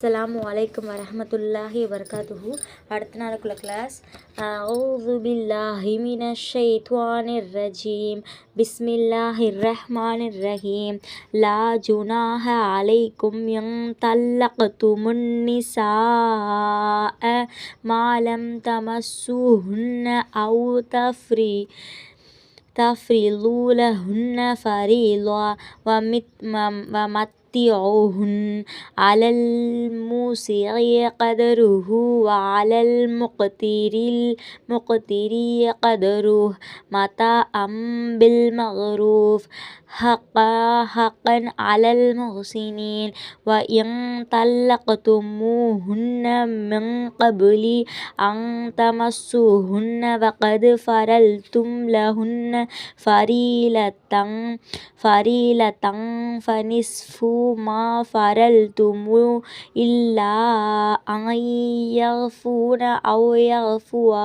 அஸ்ஸலாமு அலைக்கும் வரஹமத்துல்லாஹி வபரகாத்துஹு அடுத்த நாளுக்குள்ள கிளாஸ் அவுது பில்லாஹி மினஷ் ஷைத்வானிர் ரஜீம் பிஸ்மில்லாஹிர் ரஹ்மானிர் ரஹீம் லா ஜுனாஹ அலைக்கும் யங் தல்லக்துமுன் நிசாஅ மாலம் தமஸ்ஸுஹுன்ன அவு தஃப்ரி تفرضوا لهن فريضة ومتعوهن على الموسع قدره وعلى المقتر قدره متاعا بالمعروف حقا حقا على المحسنين. وإن طلقتموهن من قبل أن تمسوهن وقد فرلتم لهن فريلة فريلة فنصف ما فرلتم إلا أن يعفون أو يعفو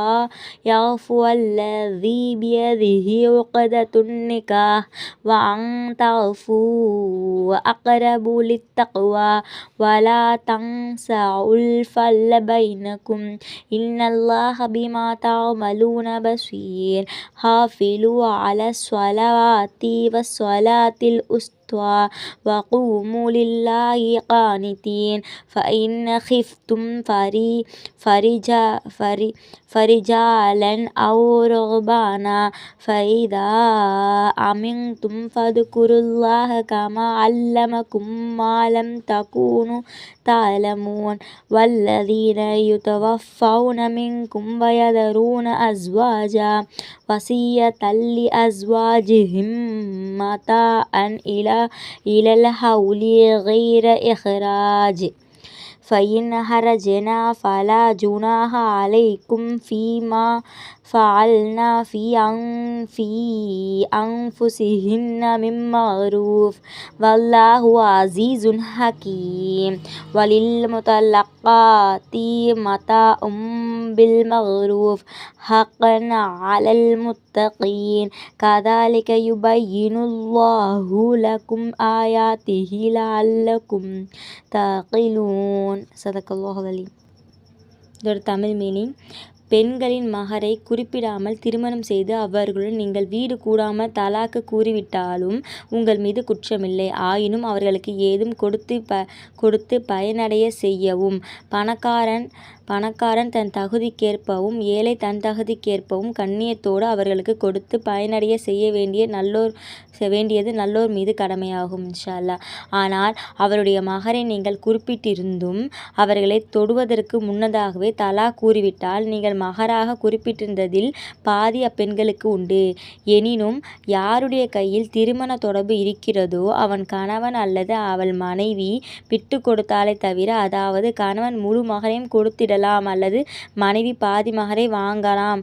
يعفو الذي بيده عقدة النكاح وأن تعفوا أقرب للتقوى ولا تنسوا الفضل بينكم إن الله بما تعملون بصير حافظوا على الصلوات والصلاة الوسطى وقوموا لله قانتين. فإن خفتم فرجالا أو رهبانا فإذا أمنتم فاذكروا الله كما علمكم ما لم تكونوا تعلمون. والذين يتوفون منكم ويذرون أزواجا وصية لأزواجهم متاعا إلى الحول غير إخراج. فإن خرجنا فلا جناح عليكم فيما فعلنا في في أنفسهن من معروف. والله عزيز حكيم. وللمطلقات متاع بالمعروف. حقا على المتقين. كذلك يبين الله لكم آياته لعلكم تعقلون. صدق الله العظيم their Tamil meaning. பெண்களின் மகரை குறிப்பிடாமல் திருமணம் செய்து அவர்களுடன் நீங்கள் வீடு கூடாமல் தலாக்கு கூறிவிட்டாலும் உங்கள் மீது குற்றமில்லை. ஆயினும் அவர்களுக்கு ஏதும் கொடுத்து ப கொடுத்து பயனடைய செய்யவும். பணக்காரன் பணக்காரன் தன் தகுதிக்கேற்பவும் ஏழை தன் தகுதிக்கேற்பவும் கண்ணியத்தோடு அவர்களுக்கு கொடுத்து பயனடைய செய்ய வேண்டிய நல்லோர் வேண்டியது நல்லோர் மீது கடமையாகும் இன்ஷால்லா ஆனால் அவருடைய மகரை நீங்கள் குறிப்பிட்டிருந்தும் அவர்களை தொடுவதற்கு முன்னதாகவே தலா கூறிவிட்டால் நீங்கள் மகராக குறிப்பிட்டிருந்ததில் பாதி அப்பெண்களுக்கு உண்டு. எனினும் யாருடைய கையில் திருமண தொடர்பு இருக்கிறதோ அவன் கணவன் அல்லது அவள் மனைவி விட்டு கொடுத்தாலே தவிர அதாவது கணவன் முழு மகரையும் கொடுத்திடலாம் அல்லது மனைவி பாதி மகரை வாங்கலாம்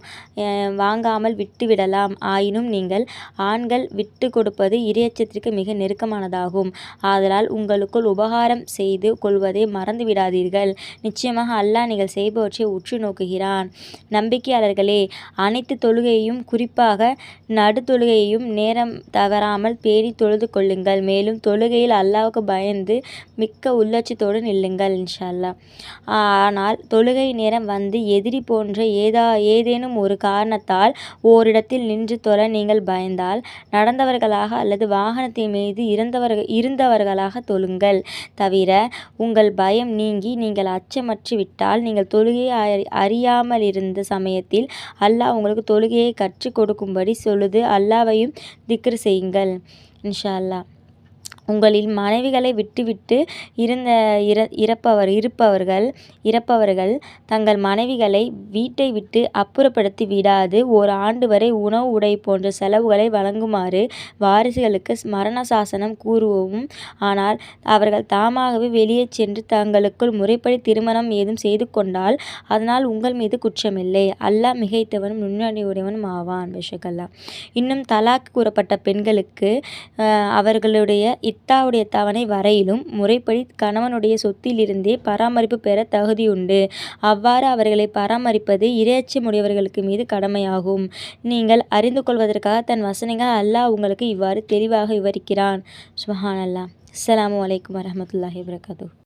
வாங்காமல் விட்டுவிடலாம். ஆயினும் நீங்கள் ஆண்கள் விட்டு கொடுப்பது இரையச்சத்திற்கு மிக நெருக்கமானதாகும். ஆதலால் உங்களுக்குள் உபகாரம் செய்து கொள்வதை மறந்து விடாதீர்கள் நிச்சயமாக அல்லாஹ் நீங்கள் செய்பவற்றை உற்று நோக்குகிறான். நம்பிக்கையாளர்களே அனைத்து தொழுகையையும் குறிப்பாக நடு தொழுகையையும் நேரம் தவறாமல் பேணி தொழுது கொள்ளுங்கள். மேலும் தொழுகையில் அல்லாவுக்கு பயந்து மிக்க உள்ளட்சத்தோடு நில்லுங்கள் இன்ஷால்லா ஆனால் தொழுகை நேரம் வந்து எதிரி போன்ற ஏதா ஏதேனும் ஒரு காரணத்தால் ஓரிடத்தில் நின்று தொழ நீங்கள் பயந்தால் நடந்தவர்களாக அல்லது வாகனத்தின் மீது இறந்தவர்கள் இருந்தவர்களாக தொழுங்கள். தவிர உங்கள் பயம் நீங்கி நீங்கள் அச்சமற்று விட்டால் நீங்கள் தொழுகையை அறியாமல் இருந்த சமயத்தில் அல்லாஹ் உங்களுக்கு தொழுகையை கற்றுக் கொடுக்கும்படி சொல்லுது. அல்லாவையும் திக்ரு செய்யுங்கள். இன்ஷா அல்லாஹ். உங்களில் மனைவிகளை விட்டுவிட்டு இருந்த இற இறப்பவர் இருப்பவர்கள் இறப்பவர்கள் தங்கள் மனைவிகளை வீட்டை விட்டு அப்புறப்படுத்தி விடாது. ஓர் ஆண்டு வரை உணவு உடை போன்ற செலவுகளை வழங்குமாறு வாரிசுகளுக்கு மரண சாசனம் கூறுவோம். ஆனால் அவர்கள் தாமாகவே வெளியே சென்று தங்களுக்குள் முறைப்படி திருமணம் ஏதும் செய்து கொண்டால் அதனால் உங்கள் மீது குற்றமில்லை. அல்லாஹ் மிகைத்தவனும் நுண்ணறிவுடையவனும் ஆவான். விஷகல்லா இன்னும் தலாக் கூறப்பட்ட பெண்களுக்கு அவர்களுடைய இத்தாவுடைய தவணை வரையிலும் முறைப்படி கணவனுடைய சொத்திலிருந்தே பராமரிப்பு பெற தகுதியுண்டு. அவ்வாறு அவர்களை பராமரிப்பது இரையச்சமுடையவர்களுக்கு மீது கடமையாகும். நீங்கள் அறிந்து கொள்வதற்காக தன் வசனங்கள் அல்லாஹ் உங்களுக்கு இவ்வாறு தெளிவாக விவரிக்கிறான். சுஹான் அல்லாஹ் அஸ்ஸலாமு வலைக்கம் வரமத்துல்லாஹி வரகாத்து